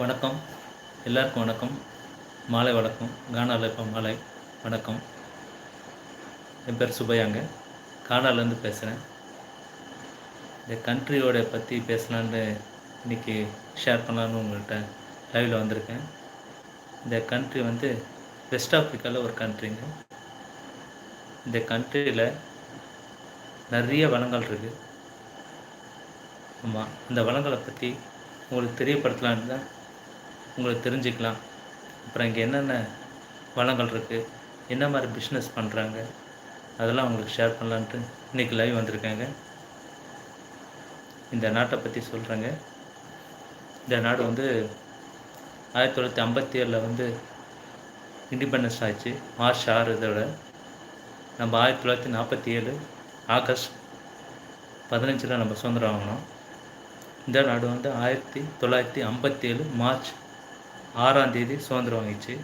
வணக்கம். எல்லாருக்கும் வணக்கம். மாலை வணக்கம். கானாவில் இப்போ மாலை வணக்கம். என் பேர் சுபையாங்க கானாலேருந்து பேசுகிறேன் இந்த கண்ட்ரியோட பற்றி பேசலான்னு இன்னைக்கு ஷேர் பண்ணலான்னு உங்கள்கிட்ட லைவில் வந்திருக்கேன். இந்த கண்ட்ரி வந்து வெஸ்ட் ஆஃப்ரிக்காவில் ஒரு கண்ட்ரிங்க இந்த கண்ட்ரியில் நிறைய வளங்கள் இருக்குது ஆமாம் இந்த வளங்களை பற்றி உங்களுக்கு தெரியப்படுத்தலான்னு தான் உங்களுக்கு தெரிஞ்சுக்கலாம். அப்புறம் இங்கே என்னென்ன வளங்கள் இருக்குது என்ன மாதிரி பிஸ்னஸ் பண்ணுறாங்க அதெல்லாம் உங்களுக்கு ஷேர் பண்ணலான்ட்டு இன்றைக்கி லைவ் வந்திருக்காங்க. இந்த நாட்டை பற்றி சொல்கிறேங்க இந்த நாடு வந்து ஆயிரத்தி தொள்ளாயிரத்தி ஐம்பத்தி ஏழில் வந்து இண்டிபெண்டன்ஸ் ஆச்சு. மார்ச் ஆறு இதோட. நம்ம ஆயிரத்தி தொள்ளாயிரத்தி நாற்பத்தி ஏழு ஆகஸ்ட் பதினஞ்சில் நம்ம சுதந்திரம் வாங்கினோம் இந்த நாடு வந்து ஆயிரத்தி தொள்ளாயிரத்தி ஐம்பத்தி ஏழு மார்ச் ஆறாம் தேதி சுதந்திரம் வாங்கிச்சு.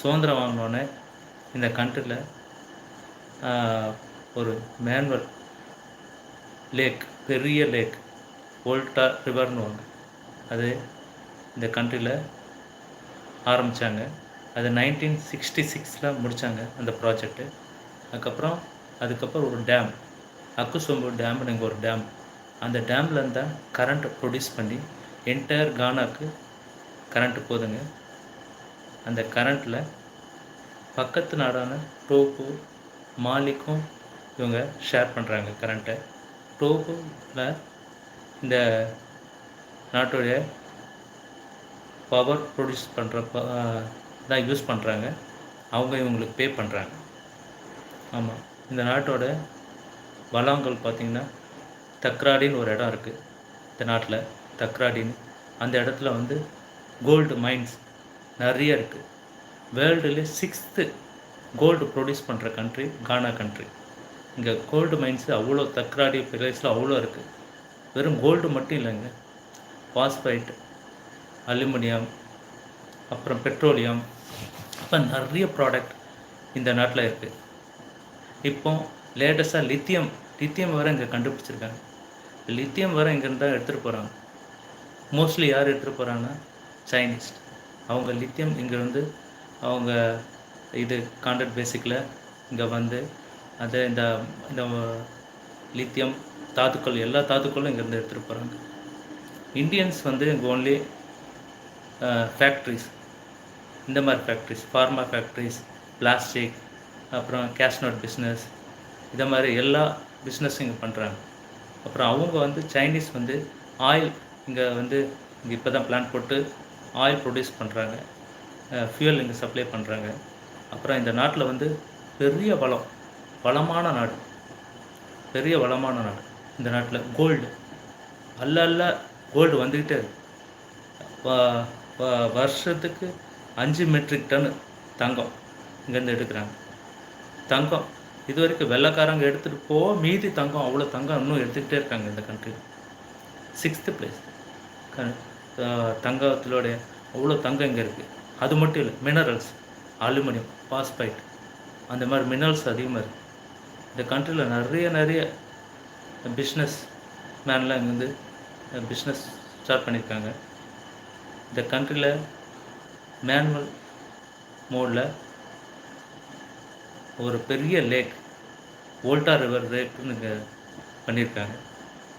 சுதந்திரம் வாங்கினோடனே இந்த கண்ட்ரியில் ஒரு மேன்வல் லேக் பெரிய லேக் ஓல்டா ரிவர்னு ஒன்று அது இந்த கண்ட்ரியில் ஆரம்பித்தாங்க அது நைன்டீன் சிக்ஸ்டி சிக்ஸில் முடித்தாங்க அந்த ப்ராஜெக்ட்டு அதுக்கப்புறம் அதுக்கப்புறம் ஒரு டேம் அக்குசொம்பு டேம்னு இங்கே ஒரு டேம் அந்த டேமில் இருந்தால் கரண்ட் ப்ரொடியூஸ் பண்ணி என்டையர் கானாக்கு கரண்ட்டு போதுங்க. அந்த கரண்ட்டில் பக்கத்து நாடான டோப்பு மாலிக்கும் இவங்க ஷேர் பண்ணுறாங்க கரண்ட்டை. டோப்புல இந்த நாட்டுடைய பவர் ப்ரொடியூஸ் பண்ணுற தான் யூஸ் பண்ணுறாங்க அவங்க இவங்களுக்கு பே பண்ணுறாங்க ஆமாம் இந்த நாட்டோட வளங்கள் பார்த்திங்கன்னா தக்ராடின்னு ஒரு இடம் இருக்குது இந்த நாட்டில் தக்ராடின்னு. அந்த இடத்துல வந்து கோல்டு மைன்ஸ் நிறைய இருக்குது வேர்ல்டுலே சிக்ஸ்த்து கோல்டு ப்ரொடியூஸ் பண்ணுற கண்ட்ரி கானா கண்ட்ரி இங்கே கோல்டு மைன்ஸு அவ்வளோ தக்ராடி பிளேஸில் அவ்வளோ இருக்குது வெறும் கோல்டு மட்டும் இல்லைங்க. பாஸ்பைட் அலுமினியம் அப்புறம் பெட்ரோலியம் அப்போ நிறைய ப்ராடக்ட் இந்த நாட்டில் இருக்குது இப்போ லேட்டஸ்ட்டாக லித்தியம் லித்தியம் வேறு இங்கே கண்டுபிடிச்சிருக்காங்க. லித்தியம் வேறு இங்கேருந்து தான் எடுத்துகிட்டு போகிறாங்க மோஸ்ட்லி யார் எடுத்துகிட்டு போகிறாங்கன்னா சைனீஸ் அவங்க லித்தியம் இங்கே வந்து அவங்க இது கான்ட்ராக்ட் பேசிக்கில் இங்கே வந்து அதை இந்த இந்த லித்தியம் தாத்துக்கள் எல்லா தாத்துக்களும் இங்கேருந்து எடுத்துகிட்டு போகிறாங்க இந்தியன்ஸ் வந்து இங்கே ஓன்லி ஃபேக்ட்ரிஸ் இந்த மாதிரி ஃபேக்ட்ரிஸ் ஃபார்மா ஃபேக்ட்ரிஸ் பிளாஸ்டிக் அப்புறம் கேஷ்நட் பிஸ்னஸ் இதை மாதிரி எல்லா பிஸ்னஸும் இங்கே பண்ணுறாங்க அப்புறம் அவங்க வந்து சைனீஸ் வந்து ஆயில் இங்கே வந்து இங்கே இப்போ தான் பிளான் போட்டு ஆயில் ப்ரொடியூஸ் பண்ணுறாங்க ஃபியூயல் இங்கே சப்ளை பண்ணுறாங்க அப்புறம் இந்த நாட்டில் வந்து பெரிய வளம் வளமான நாடு பெரிய வளமான நாடு இந்த நாட்டில் கோல்டு அல்ல அல்ல கோல்டு வந்துக்கிட்டே வருஷத்துக்கு அஞ்சு மெட்ரிக் டன் தங்கம் இங்கேருந்து எடுக்கிறாங்க. தங்கம் இது வரைக்கும் வெள்ளைக்காரங்க எடுத்துகிட்டு போ மீதி தங்கம் அவ்வளோ தங்கம் இன்னும் எடுத்துக்கிட்டே இருக்காங்க இந்த கண்ட்ரி சிக்ஸ்த்து பிளேஸ் தங்கத்திலோடைய அவ்வளோ தங்கம் இங்கே இருக்குது அது மட்டும் இல்லை மினரல்ஸ் அலுமினியம் பாஸ்பைட் அந்த மாதிரி மினரல்ஸ் அதிகமாக இருக்குது இந்த கண்ட்ரியில் நிறைய நிறைய பிஸ்னஸ் மேன்லாம் இங்கே வந்து பிஸ்னஸ் ஸ்டார்ட் பண்ணியிருக்காங்க இந்த கண்ட்ரியில் மேனுவல் மோடில் ஒரு பெரிய லேக் ஓல்டா ரிவர் லேக்னு இங்கே பண்ணியிருக்காங்க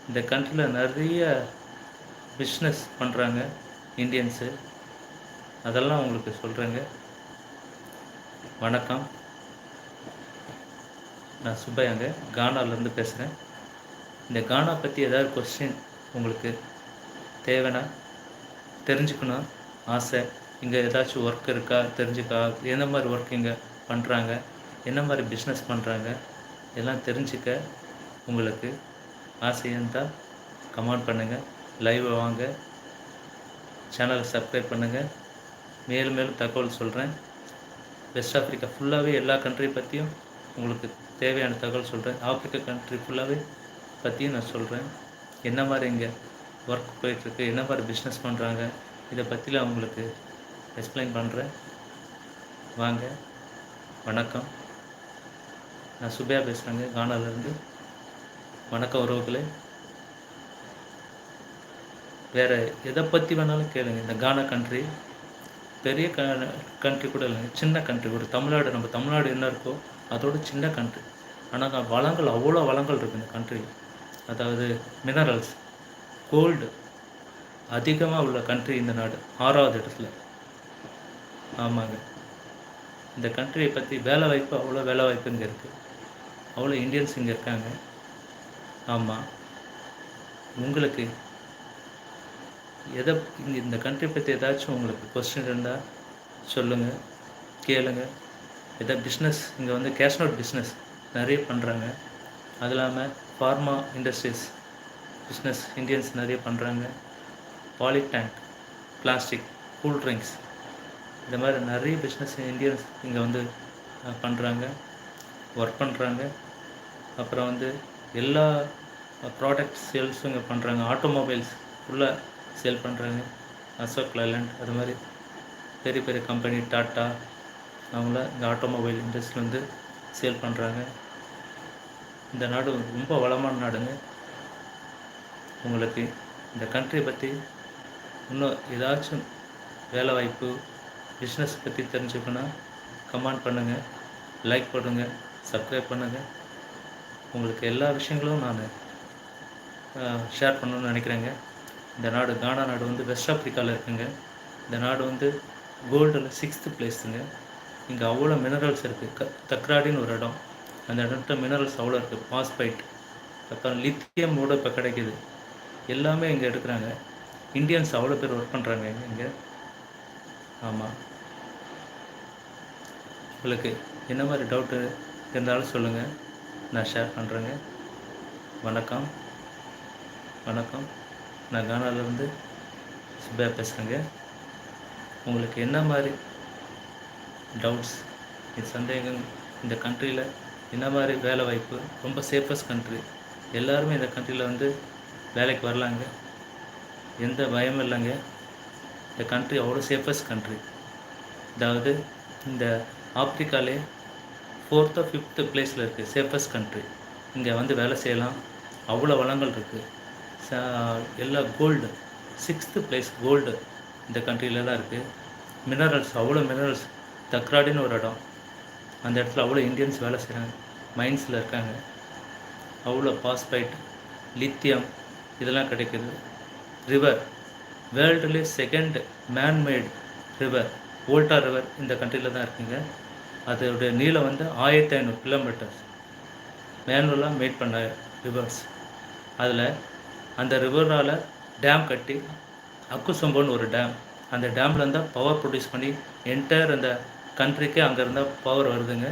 இந்த கண்ட்ரியில் நிறைய பிஸ்னஸ் பண்ணுறாங்க இந்தியன்ஸு அதெல்லாம் உங்களுக்கு சொல்கிறேங்க வணக்கம். நான் சுப்பையாங்க. கானாலேருந்து பேசுகிறேன் இந்த கானா பற்றி ஏதாவது கொஸ்டின் உங்களுக்கு தேவைன்னா தெரிஞ்சுக்கணும் ஆசை. இங்கே ஏதாச்சும் ஒர்க் இருக்கா தெரிஞ்சுக்கா. எந்த மாதிரி ஒர்க் இங்கே பண்ணுறாங்க என்ன மாதிரி பிஸ்னஸ் பண்ணுறாங்க எல்லாம் தெரிஞ்சுக்க உங்களுக்கு ஆசையாக இருந்தால் கமெண்ட் பண்ணுங்கள் லைவ் வாங்க. சேனலை சப்ஸ்கிரைப் பண்ணுங்கள் மேலும் மேலும் தகவல் சொல்கிறேன் வெஸ்ட் ஆஃப்ரிக்கா ஃபுல்லாகவே எல்லா கண்ட்ரி பற்றியும் உங்களுக்கு தேவையான தகவல் சொல்கிறேன் ஆப்பிரிக்கா கண்ட்ரி ஃபுல்லாகவே பற்றியும் நான் சொல்கிறேன் என்ன மாதிரி இங்கே ஒர்க் போயிட்டுருக்கு? என்ன மாதிரி பிஸ்னஸ் பண்ணுறாங்க இதை பற்றிலாம் உங்களுக்கு எக்ஸ்பிளைன் பண்ணுறேன் வாங்க. வணக்கம். நான் சுபையா பேசுகிறேங்க கானாலேருந்து வணக்கம் உறவுகளே. வேறு எதை பற்றி வேணாலும் கேளுங்க. இந்த கானா கண்ட்ரி பெரிய க கண்ட்ரி கூட இல்லைங்க. சின்ன கண்ட்ரி ஒரு தமிழ்நாடு நம்ம தமிழ்நாடு என்ன இருக்கோ அதோட சின்ன கண்ட்ரி ஆனால் வளங்கள் அவ்வளோ வளங்கள் இருக்குது இந்த கண்ட்ரி அதாவது மினரல்ஸ் கோல்டு அதிகமாக உள்ள கண்ட்ரி இந்த நாடு ஆறாவது இடத்துல. ஆமாங்க. இந்த கண்ட்ரியை பற்றி வேலை வாய்ப்பு அவ்வளோ வேலை வாய்ப்பு இங்கே இருக்குது அவ்வளோ இந்தியன்ஸ் இங்கே இருக்காங்க. ஆமாம் உங்களுக்கு எதை இங்கே இந்த கண்ட்ரி பற்றி ஏதாச்சும் உங்களுக்கு கொஸ்டின் இருந்தால் சொல்லுங்கள் கேளுங்க. எதோ பிஸ்னஸ் இங்கே வந்து கேஷ் பிஸ்னஸ் நிறைய பண்ணுறாங்க அது இல்லாமல் ஃபார்மா இண்டஸ்ட்ரீஸ் பிஸ்னஸ் இந்தியன்ஸ் நிறைய பண்ணுறாங்க பாலிடேங்க் பிளாஸ்டிக் கூல் ட்ரிங்க்ஸ் இந்த மாதிரி நிறைய பிஸ்னஸ் இந்தியன்ஸ் இங்கே வந்து பண்ணுறாங்க ஒர்க் பண்ணுறாங்க அப்புறம் வந்து எல்லா ப்ராடக்ட் சேல்ஸும் இங்கே பண்ணுறாங்க ஆட்டோமொபைல்ஸ் ஃபுல்லாக சேல் பண்ணுறாங்க அசோக் லைலண்ட் அது மாதிரி பெரிய பெரிய கம்பெனி டாட்டா அவங்கள இந்த ஆட்டோமொபைல் இண்டஸ்ட்ரி வந்து சேல் பண்ணுறாங்க இந்த நாடு ரொம்ப வளமான நாடுங்க. உங்களுக்கு இந்த கண்ட்ரியை பற்றி இன்னும் ஏதாச்சும் வேலை வாய்ப்பு பிஸ்னஸ் பற்றி தெரிஞ்சுக்கணும்னா கமெண்ட் பண்ணுங்கள் லைக் பண்ணுங்கள் சப்ஸ்கிரைப் பண்ணுங்கள் உங்களுக்கு எல்லா விஷயங்களும் நான் ஷேர் பண்ணணும்னு நினைக்கிறேங்க. இந்த நாடு கானா நாடு வந்து வெஸ்ட் ஆஃப்ரிக்காவில் இருக்குங்க. இந்த நாடு வந்து கோல்டில் சிக்ஸ்த்து பிளேஸுங்க இங்கே அவ்வளோ மினரல்ஸ் இருக்குது க தக்ராடின்னு ஒரு இடம். அந்த இடத்துல மினரல்ஸ் அவ்வளோ இருக்குது பாஸ்பைட் அப்புறம் லித்தியம் கூட இப்போ கிடைக்கிது. எல்லாமே இங்கே எடுக்கிறாங்க. இந்தியன்ஸ் அவ்வளோ பேர் ஒர்க் பண்ணுறாங்க இங்கே. ஆமாம் உங்களுக்கு என்ன மாதிரி டவுட்டு இருந்தாலும் சொல்லுங்கள் நான் ஷேர் பண்ணுறேங்க வணக்கம். வணக்கம். நான் கானாலேருந்து சுப்பையா பேசுகிறேங்க உங்களுக்கு என்ன மாதிரி டவுட்ஸ் இது சந்தேகம் இந்த கண்ட்ரியில் என்ன மாதிரி வேலை வாய்ப்பு ரொம்ப சேஃபஸ்ட் கண்ட்ரி எல்லாருமே இந்த கண்ட்ரியில் வந்து வேலைக்கு வரலாங்க. எந்த பயமும் இல்லைங்க. இந்த கண்ட்ரி அவ்வளோ சேஃபஸ்ட் கண்ட்ரி அதாவது இந்த ஆப்ரிக்காலே ஃபோர்த்தோ ஃபிஃப்த்து பிளேஸில் இருக்குது சேஃபஸ்ட் கண்ட்ரி இங்கே வந்து வேலை செய்யலாம். அவ்வளோ வளங்கள் இருக்குது எல்லா கோல்டு சிக்ஸ்த்து பிளேஸ் கோல்டு இந்த கண்ட்ரியில தான் இருக்குது மினரல்ஸ் அவ்வளோ மினரல்ஸ் தக்ராடின்னு ஒரு இடம். அந்த இடத்துல அவ்வளோ இந்தியன்ஸ் வேலை செய்கிறாங்க மைன்ஸில் இருக்காங்க. அவ்வளோ பாஸ்பைட் லித்தியம் இதெல்லாம் கிடைக்குது. ரிவர் வேர்ல்டுலே செகண்ட் மேன்மேட் ரிவர் ஓல்டா ரிவர் இந்த கண்ட்ரியில் தான் இருக்குங்க. அதோடைய நீளம் வந்து ஆயிரத்தி ஐநூறு கிலோமீட்டர்ஸ் மேனுவலாக மேட் பண்ண ரிவர்ஸ் அதில் அந்த ரிவரால் டேம் கட்டி அக்குசம்போன்னு ஒரு டேம் அந்த டேமில் இருந்தால் பவர் ப்ரொடியூஸ் பண்ணி என்டையர் அந்த கண்ட்ரிக்கே அங்கே இருந்தால் பவர் வருதுங்க.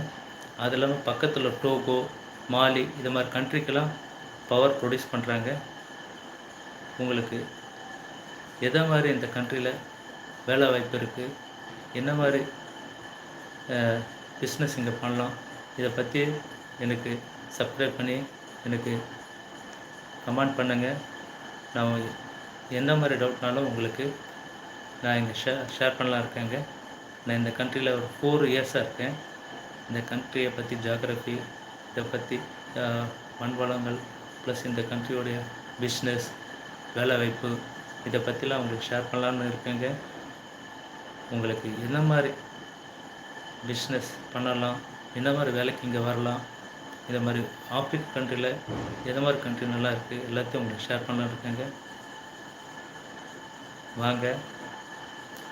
அது இல்லாமல் பக்கத்தில் டோகோ மாலி இது மாதிரி கண்ட்ரிக்கெல்லாம் பவர் ப்ரொடியூஸ் பண்ணுறாங்க உங்களுக்கு எதை மாதிரி இந்த கண்ட்ரியில் வேலை வாய்ப்பு இருக்குது என்ன மாதிரி பிஸ்னஸ் இங்கே பண்ணலாம்? இதை பற்றி எனக்கு சப்ஸ்கிரைப் பண்ணி எனக்கு கமெண்ட் பண்ணுங்கள் நான் எந்த மாதிரி டவுட்னாலும் உங்களுக்கு நான் இங்கே ஷே ஷேர் பண்ணலாம் இருக்கேங்க. நான் இந்த கண்ட்ரியில் ஒரு ஃபோர் இயர்ஸாக இருக்கேன். இந்த கண்ட்ரியை பற்றி ஜாகிரபி இதை பற்றி மண் வளங்கள் ப்ளஸ் இந்த கண்ட்ரியோடைய பிஸ்னஸ் வேலை வாய்ப்பு இதை பற்றிலாம் உங்களுக்கு ஷேர் பண்ணலான்னு இருக்கேங்க. உங்களுக்கு என்ன மாதிரி பிஸ்னஸ் பண்ணலாம்? என்ன மாதிரி வேலைக்கு இங்கே வரலாம்? இதை மாதிரி ஆப்ரிக் கண்ட்ரியில் எந்த மாதிரி கண்ட்ரி நல்லா இருக்குது எல்லாத்தையும் உங்களுக்கு ஷேர் பண்ணலாம் இருக்கேங்க. வாங்க.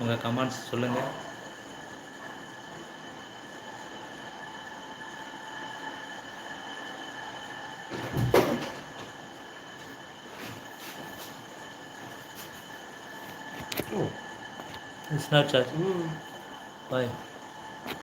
உங்கள் கமெண்ட்ஸ் சொல்லுங்கள் It's not charging. Bye.